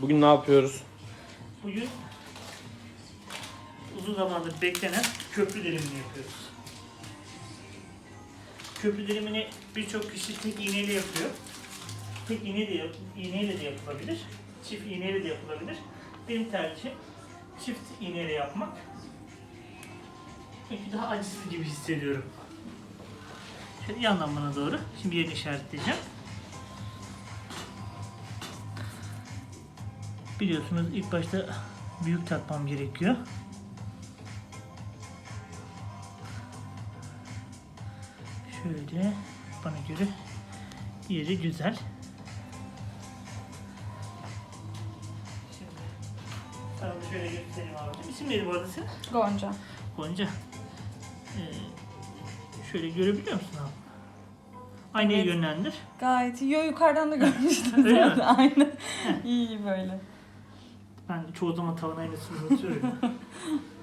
Bugün ne yapıyoruz? Bugün uzun zamandır beklenen köprü dilimini yapıyoruz. Köprü dilimini birçok kişi tek iğneyle yapıyor. Tek iğne de, yap- iğneyle de yapılabilir. Çift iğneyle de yapılabilir. Benim tercihim çift iğneyle yapmak. Çünkü daha acısız gibi hissediyorum. Şöyle yandan bana doğru. Şimdi yerini işaretleyeceğim. Biliyorsunuz ilk başta büyük takmam gerekiyor. Şöyle bana göre yeri güzel. Sana da şöyle göstereyim abicim. İsim neydi bu arada senin? Gonca. Gonca. Ee, şöyle görebiliyor musun abi? Aynayı Evet. yönlendir. Gayet iyi. Yo yukarıdan da görmüştüm zaten. Aynen. iyi böyle. Ben çoğu zaman tavan aynasını unutuyorum.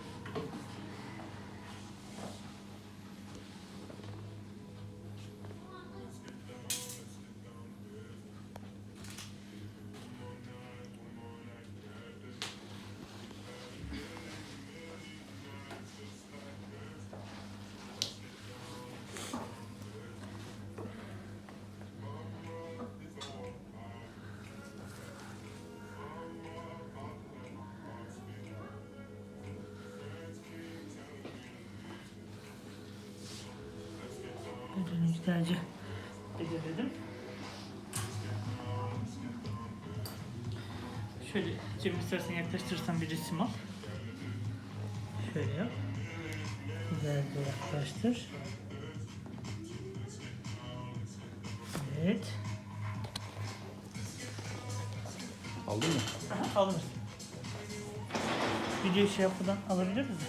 güzelce belirledim. Şöyle cebim istersen yaklaştırırsan bir resim al. Şöyle yap. Güzelce yaklaştır. Evet. Aldın mı? Aha, alırız. Video şey yapmadan alabilir miyiz?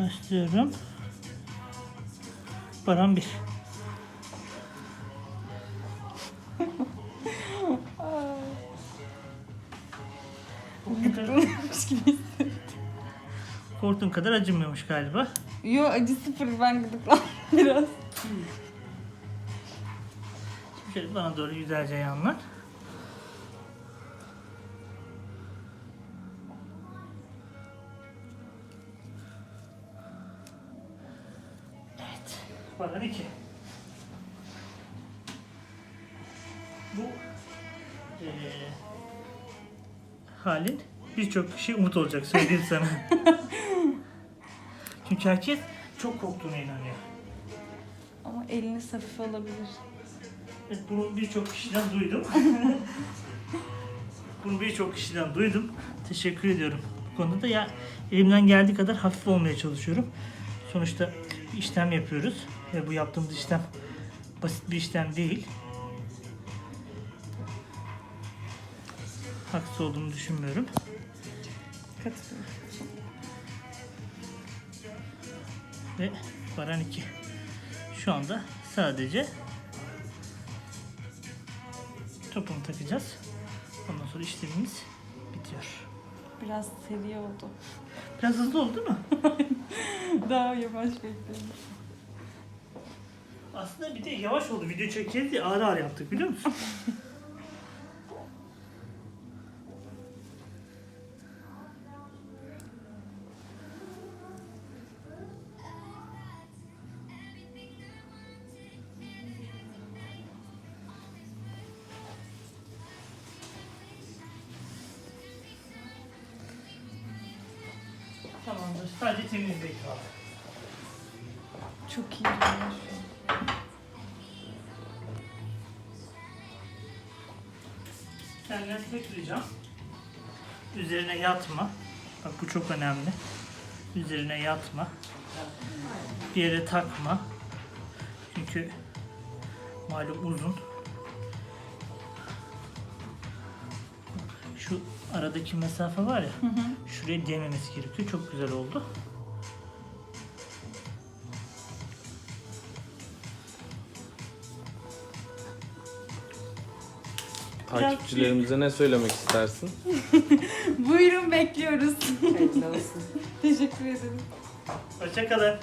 Başlıyorum. Baran 1. Gıdıklanmış gibi. Korktuğun kadar acımıyormuş galiba. Yo acı sıfır ben gıdıklandım biraz. Şöyle bana doğru güzelce yanlar. Baran 2. Bu eee halin birçok kişi umut olacak söyleyeyim sana. Çünkü herkes çok korktuğuna inanıyor. Ama elini hafif alabilir. Evet, bunu birçok kişiden duydum. bunu birçok kişiden duydum. Teşekkür ediyorum. Bu konuda da ya elimden geldiği kadar hafif olmaya çalışıyorum. Sonuçta bir işlem yapıyoruz ve bu yaptığımız işlem basit bir işlem değil. Haksız olduğunu düşünmüyorum. Katılıyorum. Ve Baran 2. Şu anda sadece topunu takacağız. Ondan sonra işlemimiz bitiyor. Biraz seri oldu. Biraz hızlı oldu değil mi? Daha yavaş bekledim. Aslında bir de yavaş oldu. Video çekeceğiz diye ağır ağır yaptık biliyor musun? Tamamdır. Sadece temizlik kaldı. Çok iyi duruyor Senden tek ricam üzerine yatma. Bak bu çok önemli. Üzerine yatma. Bir yere takma. Çünkü malum uzun. Şu aradaki mesafe var ya. Şuraya değmemesi gerekiyor. Çok güzel oldu. Takipçilerimize ne söylemek istersin? Buyurun bekliyoruz. Teşekkür ederim. Hoşçakalın.